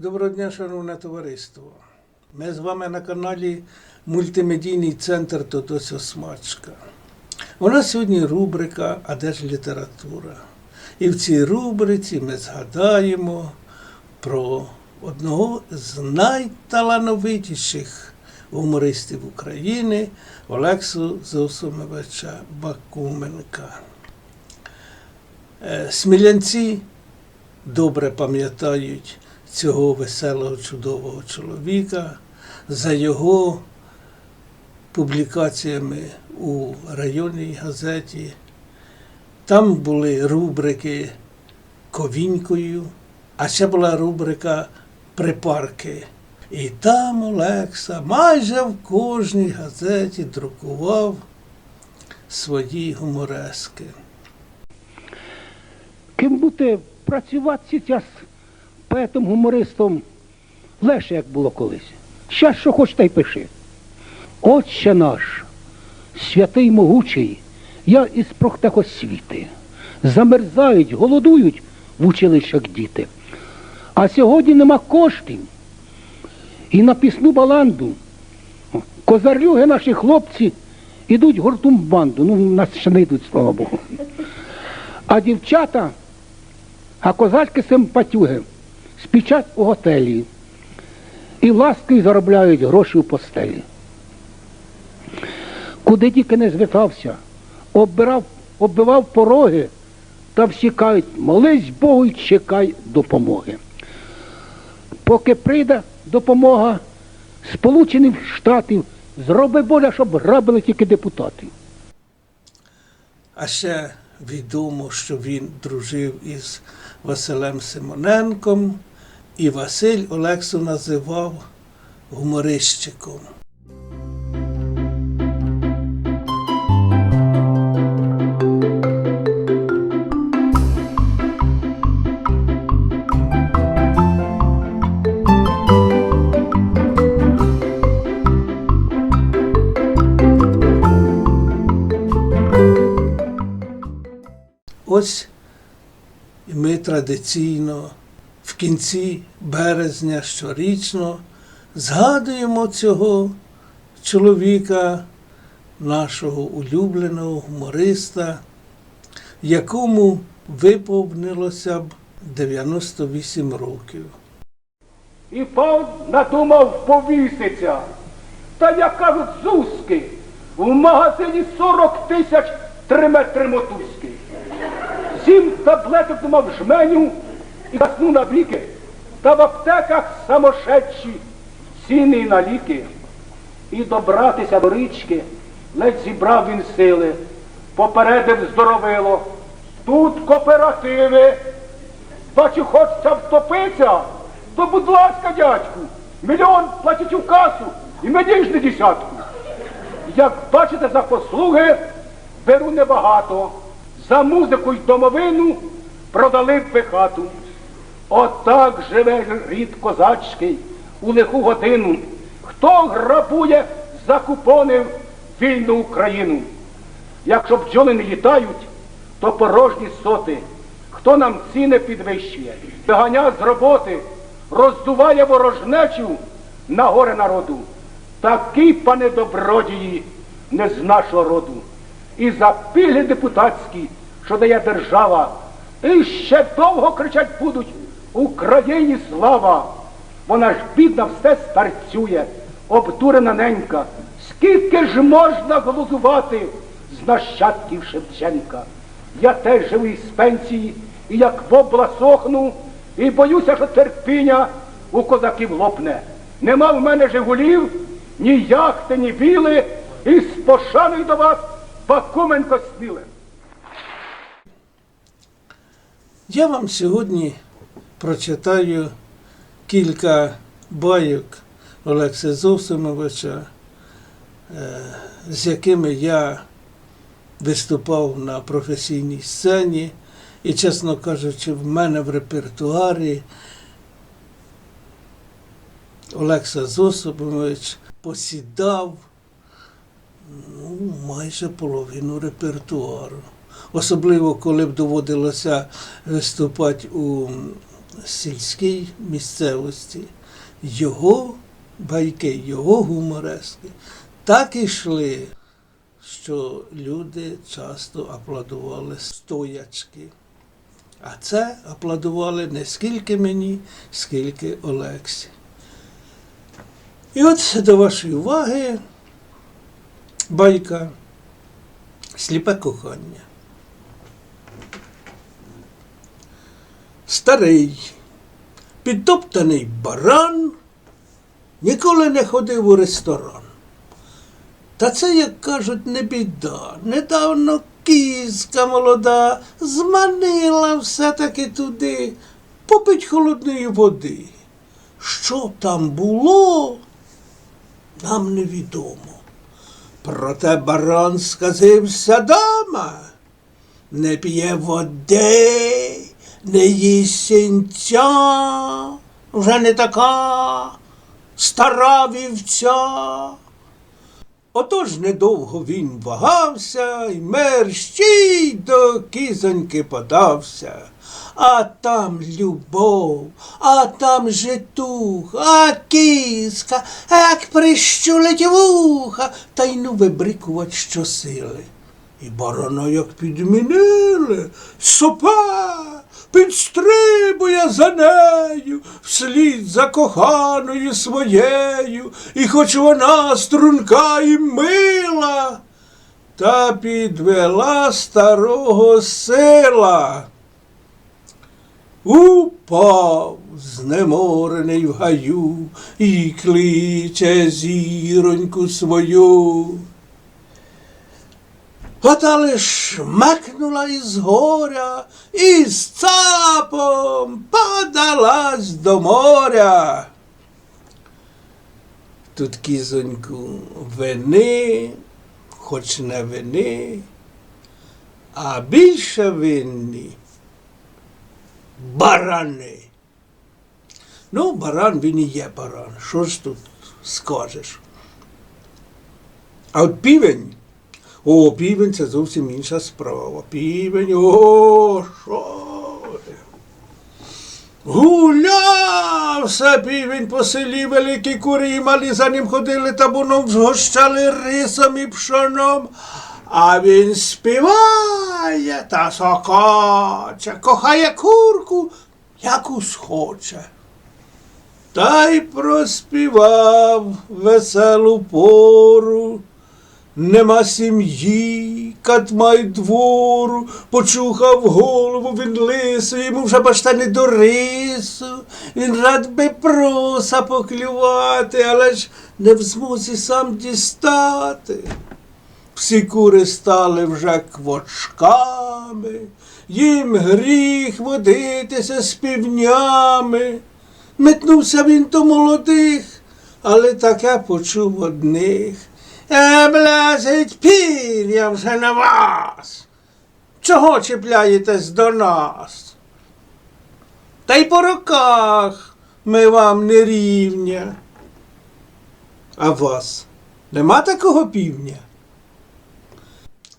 Доброго дня, шановне товариство. Ми з вами на каналі Мультимедійний центр Тодосьо Смачка. У нас сьогодні рубрика А де ж література? І в цій рубриці ми згадаємо про одного з найталановитіших гумористів України Олексу Зосимовича Бакуменка. Е, Смілянці добре пам'ятають цього веселого, чудового чоловіка за його публікаціями у районній газеті. Там були рубрики Ковінькою, а ще була рубрика Припарки. І там Олекса майже в кожній газеті друкував свої гуморески. Ким бути працювати зараз поетом, гумористом легше, як було колись. Щас що хоч та й пиши. Отче наш, святий могучий, я із проhtехосвіти. Замерзають, голодують в училищах діти. А сьогодні нема коштів. І на пісну баланду. Козарлюги наші хлопці ідуть гуртом в банду. Ну, нас ще не йдуть, слава Богу. А дівчата, а козацькі симпатюги спічать у готелі і ласкою заробляють гроші у постелі. Куди тільки не звітався, оббирав, оббивав пороги та всі кажуть, молись Богу й чекай допомоги. Поки прийде допомога Сполучених Штатів, зроби Боже, щоб грабили тільки депутати. А ще відомо, що він дружив із Василем Симоненком, і Василь Олексу називав гуморищиком. Ось ми традиційно кінці березня щорічно згадуємо цього чоловіка, нашого улюбленого гумориста, якому виповнилося б 98 років. І пан надумав повіситься. Та як кажуть, зузки, в магазині 40 тисяч три метри мотузки. Сім таблеток думав жменю і гаснув на віки. Та в аптеках самошедші ціни на ліки. І добратися до річки ледь зібрав він сили, попередив здоровило. Тут кооперативи. Бачу, хочеться втопитися, то будь ласка, дядьку, мільйон платять у касу і мені ж не десятку. Як бачите, за послуги беру небагато. За музику й домовину продали б хату. Отак живе рід козацький у лиху годину. Хто грабує за купони вільну Україну? Якщо бджоли не літають, то порожні соти. Хто нам ціни підвищує, виганя з роботи, роздуває ворожнечу на горе народу. Такий, пане добродії, не з нашого роду. І за пільги депутатські, що дає держава, і ще довго кричать будуть Україні слава. Вона ж бідна все старцює, обдурена ненька. Скільки ж можна глузувати з нащадків Шевченка? Я теж живий з пенсії, і як вобла сохну, і боюся, що терпіння у козаків лопне. Нема в мене жигулів, ні яхти, ні віли, і з пошаною до вас Бакуменко сміле. Я вам сьогодні прочитаю кілька байок Олекса Зосимовича, е, з якими я виступав на професійній сцені. І, чесно кажучи, в мене в репертуарі Олекса Зосимович посідав ну, майже половину репертуару. Особливо, коли б доводилося виступати у сільській місцевості. Його байки, його гуморески так ішли, що люди часто аплодували стоячки. А це аплодували не скільки мені, скільки Олексі. І от до вашої уваги байка Сліпе кохання. Старий, підтоптаний баран ніколи не ходив у ресторан. Та це, як кажуть, не біда. Недавно кізка молода зманила все-таки туди попить холодної води. Що там було, нам невідомо. Проте барон сказився дома, не п'є води, не їсть сінця, вже не така стара вівця. Отож недовго він вагався і мерщій до кізоньки подався. А там любов, а там житух, а кізка, а як прищулить вуха, та й ну вибрикувать щосили. І барана як підмінили, сопа, підстрибує за нею, вслід за коханою своєю, і хоч вона струнка і мила, та підвела старого сила. Упав знеморений в гаю і кличе зіроньку свою. Ота лиш мекнула із горя і з цапом подалась до моря. Тут кізоньку вини, хоч не вини, а більше винні барани. Ну, баран він і є баран. Що ж тут скажеш? А от півень. О, півень це зовсім інша справа. Півень, о, що? Гулявся півень по селі великі кури і малі за ним ходили табуном, згощали рисом і пшоном. А він співає та сокоче, кохає курку, яку схоче. Та й проспівав веселу пору. Нема сім'ї, катма й двору, почухав голову він лису, йому вже башта не до рису. Він рад би проса поклювати, але ж не в змозі сам дістати. Всі кури стали вже квочками, їм гріх водитися з півнями. Метнувся він до молодих, але таке почув одних. Блазить пір'я вже на вас. Чого чіпляєтесь до нас? Та й по роках ми вам не рівня. А вас нема такого півня?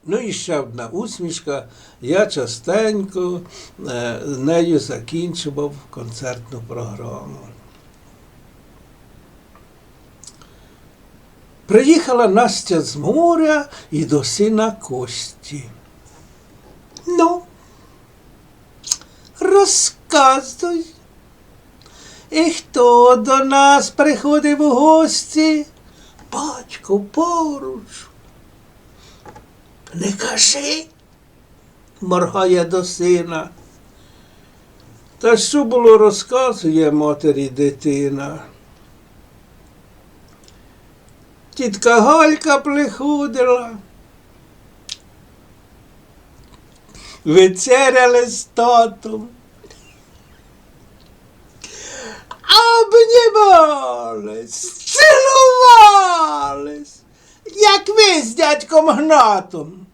Ну і ще одна усмішка. Я частенько е, нею закінчував концертну програму. Приїхала Настя з моря і до сина Кості. Ну, розказуй. І хто до нас приходив у гості? Батько поруч. Не кажи, моргає до сина. Та що було розказує матері дитина. Тітка Галька приходила. Вечеряли з татом. Обнімались, цілувались, як ви з дядьком Гнатом.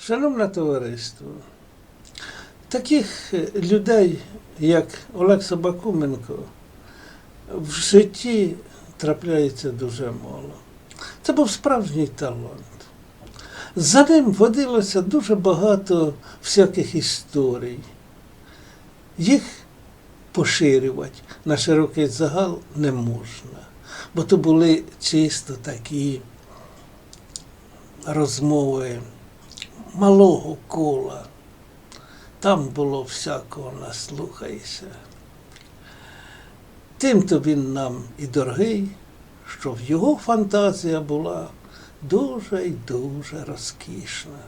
Шановне товариство, таких е, людей, як Олекса Бакуменко, в житті трапляється дуже мало. Це був справжній талант. За ним водилося дуже багато всяких історій. їх поширювати на широкий загал не можна. Бо то були чисто такі розмови малого кола. Там було всякого наслухайся. Тим то він нам і дорогий, що в його фантазія була дуже й дуже розкішна.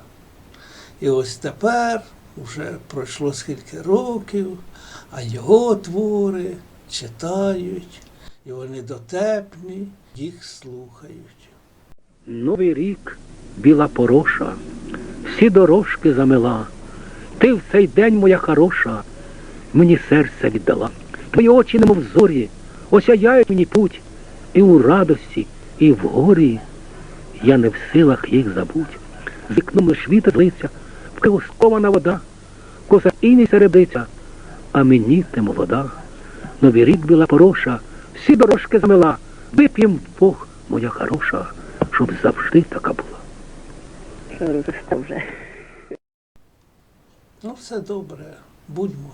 І ось тепер вже пройшло скільки років, а його твори читають, і вони дотепні, їх слухають. Новий рік, біла пороша, всі дорожки замила. Ти в цей день, моя хороша, мені серце віддала. Твої очі, немов зорі, осяяють мені путь, і у радості, і в горі. Я не в силах їх забуть. З вікном лиш вітер злиться, вкилоскована вода, коса іні середиться, а мені ти молода. Новий рік біла пороша, всі дорожки замила. Вип'єм Бог, моя хороша, щоб завжди така була. Що вже? Ну, все добре, будьмо.